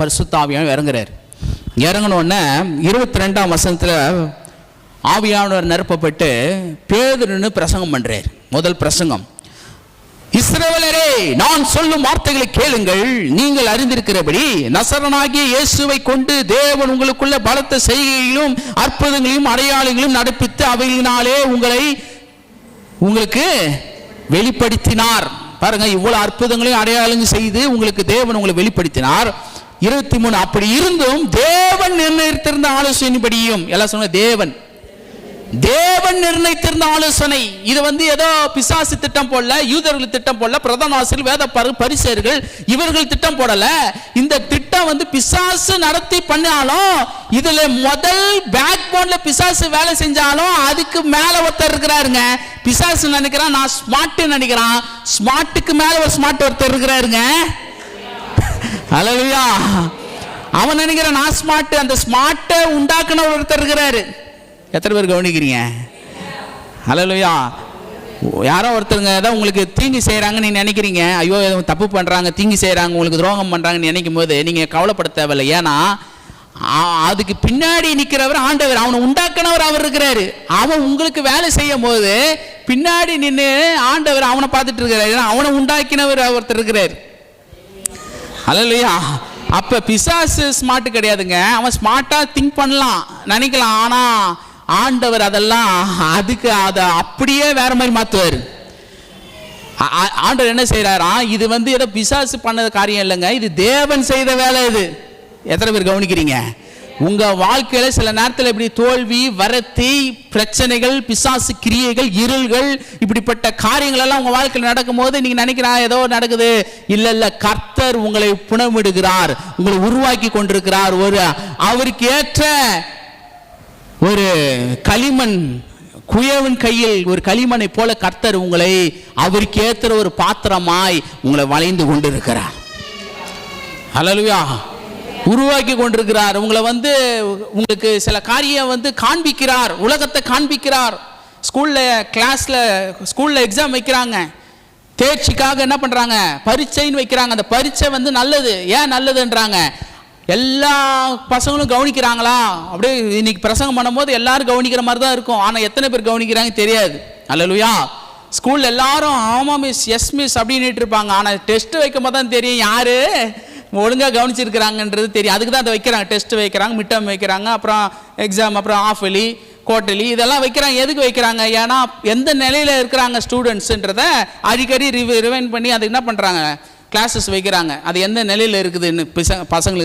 பரிசுத்தாவியானவர் இறங்குறாரு. இறங்கினோடனே இருபத்தி ரெண்டாம் வசனத்தில் ஆவியானவர் நிரப்பப்பட்டு பேதுருன்னு பிரசங்கம் பண்ணுறார் முதல் பிரசங்கம். இஸ்ரவலரே நான் சொல்லும் வார்த்தைகளை கேளுங்கள். நீங்கள் அறிந்திருக்கிறபடி நசரனாகிய இயேசுவை கொண்டு தேவன் உங்களுக்குள்ள பலத்த செய்கையிலும் அற்புதங்களையும் அடையாளங்களையும் நடப்பித்து அவைகளினாலே உங்களை உங்களுக்கு வெளிப்படுத்தினார். பாருங்க இவ்வளவு அற்புதங்களையும் அடையாளங்கள் செய்து உங்களுக்கு தேவன் உங்களை வெளிப்படுத்தினார். இருபத்தி மூணு அப்படி இருந்தும் தேவன் நிர்ணயித்திருந்த ஆலோசனைப்படியும் எல்லாம் சொன்ன தேவன். தேவன் நிர்ணயித்திருந்த ஆலோசனை. இது வந்து ஏதோ பிசாசு திட்டம் போடல யூதர்கள் திட்டம் போடல பிரதான ஆசிரியர் வேத பரிசர்கள் இவர்கள் திட்டம் போடல. இந்த திட்டம் வந்து பிசாசு நடத்தி பண்ணாலும் இதுல முதல் பேக் போன்ல பிசாசு வேலை செஞ்சாலும் அதுக்கு மேல ஒருத்தர் இருக்கிறாருங்க. பிசாசு நினைக்கிறான் நான் ஸ்மார்ட் நினைக்கிறான். ஸ்மார்ட்டுக்கு மேல ஒரு ஸ்மார்ட் ஒருத்தர் இருக்கிறாருங்க. அழகுயா அவன் நினைக்கிற நான் ஸ்மார்ட் அந்த ஸ்மார்ட்டை உண்டாக்குன ஒருத்தர் இருக்கிறாரு. எத்தனை பேர் கவனிக்கிறீங்க? ஹலோயா யாரோ ஒருத்தருங்க ஏதோ உங்களுக்கு தீங்கு செய்கிறாங்கன்னு நீங்க நினைக்கிறீங்க. ஐயோ ஏதோ தப்பு பண்ணுறாங்க தீங்கு செய்கிறாங்க உங்களுக்கு துரோகம் பண்ணுறாங்கன்னு நினைக்கும் போது நீங்கள் கவலைப்பட தேவையில்லை. ஏன்னா ஆ- அதுக்கு பின்னாடி நிற்கிறவர் ஆண்டவர். அவனை உண்டாக்குனவர் அவர் இருக்கிறாரு. அவன் உங்களுக்கு வேலை செய்யும் போது பின்னாடி நின்று ஆண்டவர் அவனை பார்த்துட்டு இருக்கிறாரு. ஏன்னா அவனை உண்டாக்கினவர் ஒருத்தர் இருக்கிறார். அல்லையா அப்ப பிசாசு ஸ்மார்ட் கிடையாதுங்க. அவன் ஸ்மார்ட்டா திங்க் பண்ணலாம். நினைக்கலாம். ஆனா ஆண்டவர் அதெல்லாம் அதுக்கு அதை அப்படியே வேற மாதிரி மாத்துவார். ஆண்டவர் என்ன செய்யறாராம் இது வந்து ஏதோ பிசாசு பண்ண காரியம் இல்லைங்க. இது தேவன் செய்த வேலை இது. எத்தனை பேர் கவனிக்கிறீங்க? உங்க வாழ்க்கையில சில நேரத்தில் இப்படி தோல்வி வரத்தி பிரச்சனைகள் பிசாசு கிரியைகள் இருள்கள் இப்படிப்பட்ட காரியங்கள் எல்லாம் உங்க வாழ்க்கையில் நடக்கும்போது நீங்க நினைக்கிறா ஏதோ நடக்குது. இல்ல இல்ல கர்த்தர் உங்களை புணமிடுகிறார் உங்களை உருவாக்கி கொண்டிருக்கிறார். ஒரு அவருக்கு ஏற்ற ஒரு களிமண் குயவன் கையில் ஒரு களிமண்ணை போல கர்த்தர் உங்களை அவருக்கு ஏற்ற ஒரு பாத்திரமாய் உங்களை வளைந்து கொண்டிருக்கிறார். ஹalleluya. உருவாக்கி கொண்டிருக்கிறார். உங்களை வந்து உங்களுக்கு சில காரியம் வந்து காண்பிக்கிறார். உலகத்தை காண்பிக்கிறார். ஸ்கூலில் கிளாஸில் ஸ்கூலில் எக்ஸாம் வைக்கிறாங்க. தேர்ச்சிக்காக என்ன பண்ணுறாங்க பரீட்சைன்னு வைக்கிறாங்க. அந்த பரீட்சை வந்து நல்லது. ஏன் நல்லதுன்றாங்க? எல்லா பசங்களும் கவனிக்கிறாங்களா? அப்படியே இன்னைக்கு பிரசங்கம் பண்ணும்போது எல்லாரும் கவனிக்கிற மாதிரி தான் இருக்கும். ஆனால் எத்தனை பேர் கவனிக்கிறாங்க தெரியாது. அல்லலுயா. ஸ்கூலில் எல்லாரும் ஆமாம் மிஸ் எஸ் மிஸ் அப்படின்ட்டு இருப்பாங்க. ஆனால் டெஸ்ட் வைக்கும் போது தான் தெரியும். யாரு? ஒழுங்காக கவனிச்சிருக்கிறாங்கன்றது தெரியும். அதுக்கு தான் அதை வைக்கிறாங்க. டெஸ்ட் வைக்கிறாங்க மிட் டேர்ம் வைக்கிறாங்க அப்புறம் எக்ஸாம் அப்புறம் ஆஃப் எலி குவார்டர்லி இதெல்லாம் வைக்கிறாங்க. எதுக்கு வைக்கிறாங்க? ஏன்னா எந்த நிலையில் இருக்கிறாங்க ஸ்டூடெண்ட்ஸுன்றத அடிக்கடி ரிவ் ரிவைன் பண்ணி அதுக்கு என்ன பண்ணுறாங்க கிளாஸஸ் வைக்கிறாங்க. அது எந்த நிலையில் இருக்குதுன்னு பசங்களுக்கு